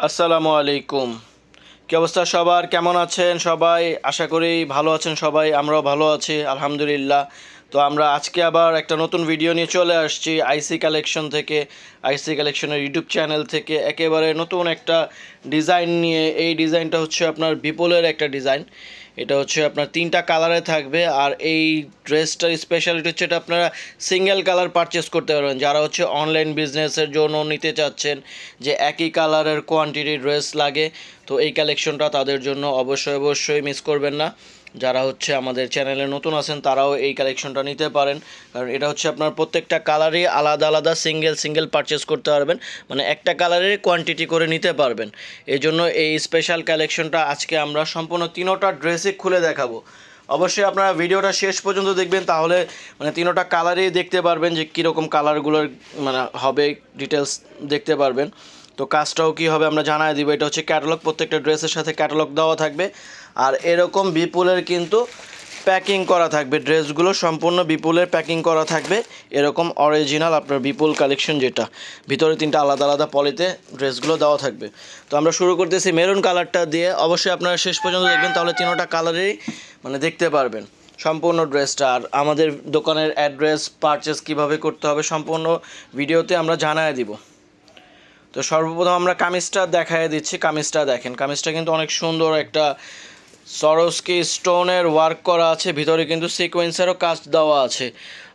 আসসালামু আলাইকুম। কী অবস্থা সবার? কেমন আছেন সবাই? আশা করি ভালো আছেন সবাই, আমরাও ভালো আছি, আলহামদুলিল্লাহ। তো আমরা আজকে আবার একটা নতুন ভিডিও নিয়ে চলে আসছি আইসি কালেকশন থেকে আইসি কালেকশনের ইউটিউব চ্যানেল থেকে। একেবারে নতুন একটা ডিজাইন নিয়ে, এই ডিজাইনটা হচ্ছে আপনার বিপুলের একটা ডিজাইন এটা হচ্ছে আপনার তিনটা কালারে থাকবে, আর এই ড্রেসটার স্পেশালিটি হচ্ছে এটা আপনারা সিঙ্গেল কালার পারচেস করতে পারবেন। যারা হচ্ছে অনলাইন বিজনেসের জন্য নিতে চাচ্ছেন যে একই কালারের কোয়ান্টিটি ড্রেস লাগে, তো এই কালেকশনটা তাদের জন্য অবশ্যই অবশ্যই মিস করবেন না। যারা হচ্ছে আমাদের চ্যানেলে নতুন আছেন, তারাও এই কালেকশনটা নিতে পারেন। কারণ এটা হচ্ছে আপনার প্রত্যেকটা কালারই আলাদা আলাদা সিঙ্গেল সিঙ্গেল পারচেস করতে পারবেন। মানে একটা কালারের কোয়ান্টিটি করে নিতে পারবেন। এই জন্য এই স্পেশাল কালেকশনটা আজকে আমরা সম্পূর্ণ তিনোটা ড্রেসই খুলে দেখাবো। অবশ্যই আপনারা ভিডিওটা শেষ পর্যন্ত দেখবেন, তাহলে মানে তিনোটা কালারই দেখতে পারবেন যে কীরকম কালারগুলোর মানে হবে ডিটেলস দেখতে পারবেন। তো কাজটাও কী হবে আমরা জানাই দিব, এটা হচ্ছে ক্যাটালগ প্রত্যেকটা ড্রেসের সাথে ক্যাটালগ দেওয়া থাকবে। আর এরকম বিপুলের কিন্তু প্যাকিং করা থাকবে। ড্রেসগুলো সম্পূর্ণ বিপুলের প্যাকিং করা থাকবে। এরকম অরিজিনাল আপনার বিপুল কালেকশন যেটা। ভিতরে তিনটা আলাদা আলাদা পলিতে ড্রেসগুলো দেওয়া থাকবে। তো আমরা শুরু করতেছি মেরুন কালারটা দিয়ে। অবশ্যই আপনারা শেষ পর্যন্ত দেখবেন, তাহলে তিনোটা কালারেই মানে দেখতে পারবেন। সম্পূর্ণ ড্রেসটা আর আমাদের দোকানের অ্যাড্রেস পারচেস কীভাবে করতে হবে সম্পূর্ণ ভিডিওতে আমরা জানায় দিব। তো সর্বপ্রথম আমরা কামিজটা দেখায় দিচ্ছি। কামিজটা দেখেন, কামিজটা কিন্তু অনেক সুন্দর একটা সরস্কি স্টোনের ওয়ার্ক করা আছে, ভিতরে কিন্তু সিকোয়েন্সেরও কাজ দেওয়া আছে।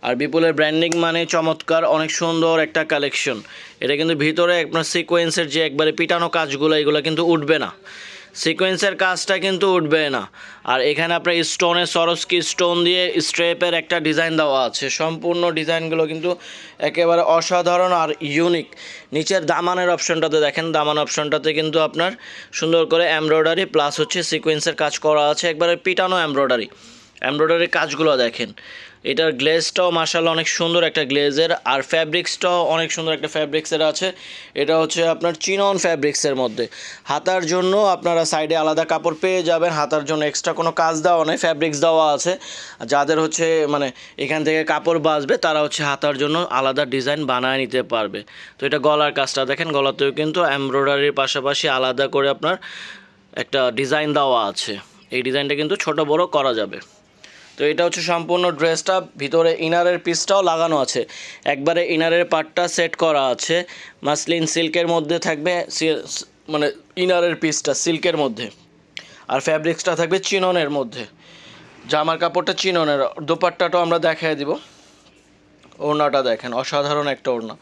আর বিপুলের ব্র্যান্ডিং মানে চমৎকার, অনেক সুন্দর একটা কালেকশন এটা কিন্তু ভিতরে আপনার সিকোয়েন্সের যে একবারে পিটানো কাজগুলো, এগুলো কিন্তু উঠবে না। সিকোয়েন্সের কাজটা কিন্তু উঠবে না। আর এখানে আপনার স্টোনের সরস্কি স্টোন দিয়ে স্ট্রেপের একটা ডিজাইন দেওয়া আছে। সম্পূর্ণ ডিজাইনগুলো কিন্তু একেবারে অসাধারণ আর ইউনিক নিচের দামানের অপশনটাতে দেখেন, দামান অপশনটাতে কিন্তু আপনার সুন্দর করে এমব্রয়ডারি প্লাস হচ্ছে সিকোয়েন্সের কাজ করা আছে। একবারে পিটানো এমব্রয়ডারি এমব্রয়ডারির কাজগুলো দেখেন। এটার গ্লেজটাও মার্শাল অনেক সুন্দর একটা গ্লেজের, আর ফ্যাব্রিক্সটাও অনেক সুন্দর একটা ফ্যাব্রিক্সের আছে। এটা হচ্ছে আপনার চিনন ফ্যাব্রিক্সের মধ্যে। হাতার জন্য আপনারা সাইডে আলাদা কাপড় পেয়ে যাবেন, হাতার জন্য এক্সট্রা কোনো কাজ দেওয়া নেই, ফ্যাব্রিক্স দেওয়া আছে। যাদের হচ্ছে মানে এখান থেকে কাপড় বাঁচবে, তারা হচ্ছে হাতার জন্য আলাদা ডিজাইন বানায় নিতে পারবে। তো এটা গলার কাজটা দেখেন, গলাতেও কিন্তু এমব্রয়ডারির পাশাপাশি আলাদা করে আপনার একটা ডিজাইন দেওয়া আছে। এই ডিজাইনটা কিন্তু ছোট বড় করা যাবে। তো এটা হচ্ছে সম্পূর্ণ ড্রেসটা, ভিতরে ইনারের পিসটাও লাগানো আছে। একবারে ইনারের পার্টটা সেট করা আছে। মাসলিন সিল্কের মধ্যে থাকবে মানে ইনারের পিসটা সিল্কের মধ্যে। আর ফ্যাব্রিক্সটা থাকবে চিননের মধ্যে। জামার কাপড়টা চিননের। দোপাট্টাটাও আমরা দেখাই দিব। ওড়নাটা দেখেন, অসাধারণ একটা ওড়না।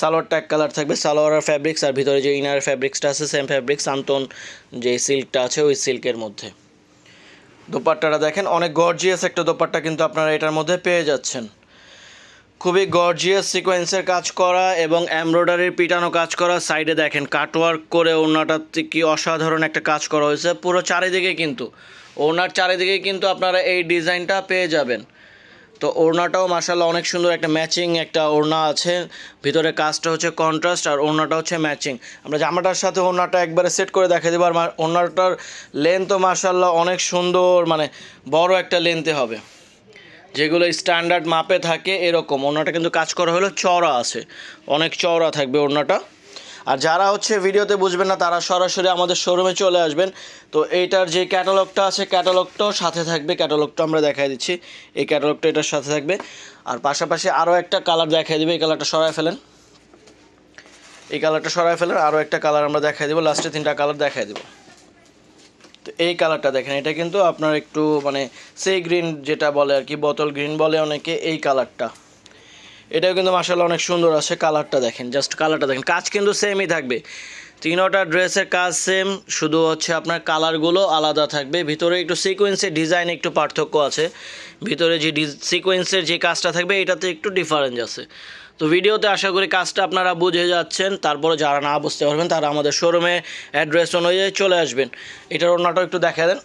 সালোয়ারটা এক কালার থাকবে সালোয়ারের ফ্যাব্রিক্স আর ভিতরে যে ইনার ফ্যাব্রিক্সটা আছে সেম ফ্যাব্রিক্স আন্তন যে সিল্কটা আছে, ওই সিল্কের মধ্যে। দোপাট্টাটা দেখেন, অনেক গর্জিয়াস একটা দোপাট্টা কিন্তু আপনারা এটার মধ্যে পেয়ে যাচ্ছেন। খুবই গর্জিয়াস সিকোয়েন্সের কাজ করা এবং এমব্রয়ডারির পিটানো কাজ করা সাইডে দেখেন কাটওয়ার্ক করে ওনাটার কি অসাধারণ একটা কাজ করা হয়েছে। পুরো চারিদিকে কিন্তু ওনার চারিদিকে কিন্তু আপনারা এই ডিজাইনটা পেয়ে যাবেন। তো ওড়নাটাও মাসাল্লাহ অনেক সুন্দর একটা ম্যাচিং একটা ওড়না আছে। ভিতরে কাজটা হচ্ছে কন্ট্রাস্ট আর ওড়নাটা হচ্ছে ম্যাচিং। আমরা জামাটার সাথে ওড়নাটা একবারে সেট করে দেখা দেবো, আর ওড়নাটার লেন্থও মাসাল্লাহ অনেক সুন্দর মানে বড় একটা লেন্থে হবে। যেগুলো স্ট্যান্ডার্ড মাপে থাকে এরকম। ওড়নাটা কিন্তু কাজ করা হলো চওড়া আছে। অনেক চওড়া থাকবে ওড়নাটা। আর যারা হচ্ছে ভিডিওতে বুঝবেন না, তারা সরাসরি আমাদের শোরুমে চলে আসবেন। তো এইটার যে ক্যাটালগটা আছে ক্যাটালগটাও সাথে থাকবে। ক্যাটালগটা আমরা দেখাই দিচ্ছি। এই ক্যাটালগটা এটার সাথে থাকবে। আর পাশাপাশি আরও একটা কালার দেখাই দিবে। এই কালারটা সরায় ফেলেন। এই কালারটা সরায় ফেলেন। আরও একটা কালার আমরা দেখাই দেবো। লাস্টে তিনটা কালার দেখাই দেবো। তো এই কালারটা দেখেন। এটা কিন্তু আপনার একটু মানে সেই গ্রিন যেটা বলে আর কি, বোতল গ্রিন বলে অনেকে। এই কালারটা এটাও কিন্তু মাসাল্লাহ অনেক সুন্দর আছে কালারটা দেখেন, জাস্ট কালারটা দেখেন, কাজ কিন্তু সেমই থাকবে। তিনোটা ড্রেসের কাজ সেম শুধু হচ্ছে আপনার কালারগুলো আলাদা থাকবে, ভিতরে একটু সিকোয়েন্সের ডিজাইন একটু পার্থক্য আছে। ভিতরে যে সিকোয়েন্সের যে কাজটা থাকবে, এটাতে একটু ডিফারেন্স আছে। তো ভিডিওতে আশা করি কাজটা আপনারা বুঝে যাচ্ছেন, তারপরে যারা না বুঝতে পারবেন, তারা আমাদের শোরুমে অ্যাড্রেস অনুযায়ী চলে আসবেন। এটার অন্যটাও একটু দেখা দেন।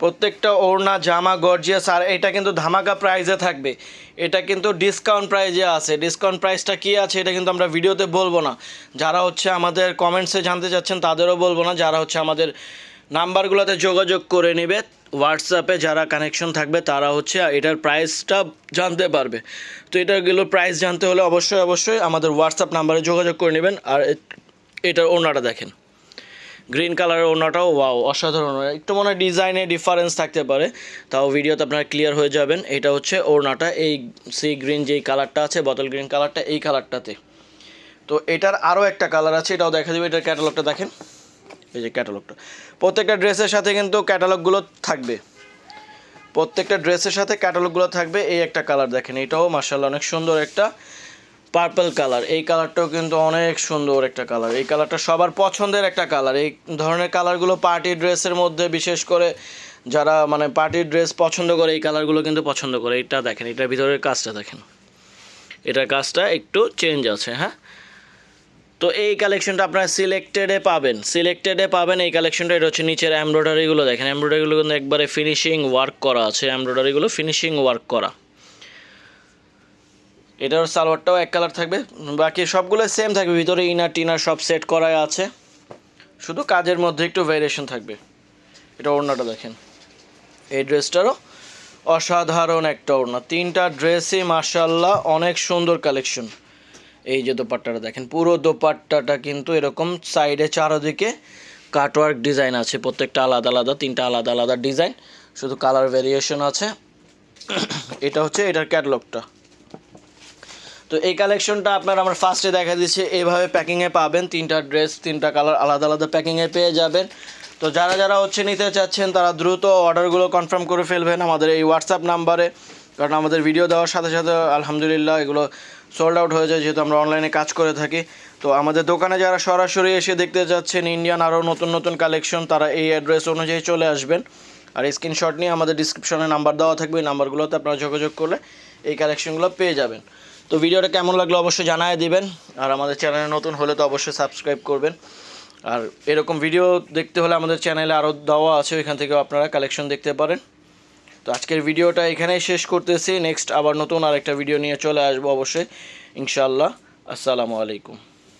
প্রত্যেকটা ওড়না, জামা গর্জিয়াস আর এটা কিন্তু ধামাকা প্রাইজে থাকবে। এটা কিন্তু ডিসকাউন্ট প্রাইজে আছে। ডিসকাউন্ট প্রাইসটা কী আছে, এটা কিন্তু আমরা ভিডিওতে বলব না। যারা হচ্ছে আমাদের কমেন্টসে জানতে চাচ্ছেন, তাদেরও বলব না। যারা হচ্ছে আমাদের নাম্বারগুলোতে যোগাযোগ করে নেবে হোয়াটসঅ্যাপে যারা কানেকশন থাকবে, তারা হচ্ছে এটার প্রাইসটা জানতে পারবে। তো এটাগুলো প্রাইস জানতে হলে অবশ্যই অবশ্যই আমাদের হোয়াটসঅ্যাপ নাম্বারে যোগাযোগ করে নেবেন। আর এটার ওড়নাটা দেখেন। গ্রিন কালারের ওড়নাটাও ওয়াও অসাধারণ। একটু মনে হয় ডিজাইনে ডিফারেন্স থাকতে পারে, তাও ভিডিওতে আপনারা ক্লিয়ার হয়ে যাবেন। এটা হচ্ছে ওড়নাটা, এই সি গ্রিন যেই কালারটা আছে বোতল গ্রিন কালারটা এই কালারটাতে তো এটার আরও একটা কালার আছে, এটাও দেখা দেবে, এটার ক্যাটালগটা দেখেন। এই যে ক্যাটালগটা প্রত্যেকটা ড্রেসের সাথে কিন্তু ক্যাটালগুলো থাকবে। প্রত্যেকটা ড্রেসের সাথে ক্যাটালগুলো থাকবে, এই একটা কালার দেখেন, এটাও মার্শাল্লাহ অনেক সুন্দর একটা পার্পল কালার এই কালারটাও কিন্তু অনেক সুন্দর একটা কালার এই কালারটা সবার পছন্দের একটা কালার এই ধরনের কালারগুলো পার্টি ড্রেসের মধ্যে, বিশেষ করে যারা মানে পার্টির ড্রেস পছন্দ করে, এই কালারগুলো কিন্তু পছন্দ করে। এটা দেখেন, এটার ভিতরের কাজটা দেখেন। এটার কাজটা একটু চেঞ্জ আছে হ্যাঁ? তো এই কালেকশনটা আপনারা সিলেক্টেডে পাবেন। সিলেক্টেডে পাবেন এই কালেকশনটা এটা হচ্ছে নিচের এমব্রয়ডারিগুলো দেখেন। এমব্রয়ডারিগুলো কিন্তু একবারে ফিনিশিং ওয়ার্ক করা আছে। এমব্রয়ডারিগুলো ফিনিশিং ওয়ার্ক করা। এটার সালোয়ারটাও এক কালার থাকবে। বাকি সবগুলো সেম থাকবে, ভিতরে ইনার টিনার সব সেট করাই আছে। শুধু কাজের মধ্যে একটু ভ্যারিয়েশন থাকবে। এটা ওড়নাটা দেখেন। এই ড্রেসটারও অসাধারণ একটা ওড়না। তিনটা ড্রেসই মার্শাল্লাহ অনেক সুন্দর কালেকশন এই যে দোপাট্টাটা দেখেন, পুরো দোপাট্টাটা কিন্তু এরকম সাইডে চারোদিকে কাটওয়ার্ক ডিজাইন আছে। প্রত্যেকটা আলাদা আলাদা, তিনটা আলাদা আলাদা ডিজাইন শুধু কালার ভেরিয়েশন আছে। এটা হচ্ছে এটার ক্যাটলগটা তো এই কালেকশনটা আপনার আমার ফার্স্টে দেখা দিচ্ছে এইভাবে প্যাকিংয়ে পাবেন। তিনটা ড্রেস তিনটা কালার আলাদা আলাদা প্যাকিংয়ে পেয়ে যাবেন। তো যারা যারা হচ্ছে নিতে চাচ্ছেন, তারা দ্রুত অর্ডারগুলো কনফার্ম করে ফেলবেন আমাদের এই হোয়াটসঅ্যাপ নাম্বারে। কারণ আমাদের ভিডিও দেওয়ার সাথে সাথে আলহামদুলিল্লাহ এগুলো সোল্ড আউট হয়ে যায়, যেহেতু আমরা অনলাইনে কাজ করে থাকি। তো আমাদের দোকানে যারা সরাসরি এসে দেখতে যাচ্ছেন ইন্ডিয়ান আরও নতুন নতুন কালেকশন তারা এই অ্যাড্রেস অনুযায়ী চলে আসবেন। আর স্ক্রিনশট নিয়ে আমাদের ডিসক্রিপশনে নাম্বার দেওয়া থাকবে। এই নাম্বারগুলোতে আপনারা যোগাযোগ করলে এই কালেকশনগুলো পেয়ে যাবেন। তো ভিডিওটা কেমন লাগল অবশ্যই জানায় দিবেন। আর আমাদের চ্যানেলে নতুন হলে তো অবশ্যই সাবস্ক্রাইব করবেন। আর এরকম ভিডিও দেখতে হলে আমাদের চ্যানেলে আরও দেওয়া আছে, ওইখান থেকেও আপনারা কালেকশন দেখতে পারেন। তো আজকের ভিডিওটা এখানেই শেষ করতেছি। নেক্সট আবার নতুন আরেকটা ভিডিও নিয়ে চলে আসব অবশ্যই। ইনশাল্লাহ আসসালামু আলাইকুম।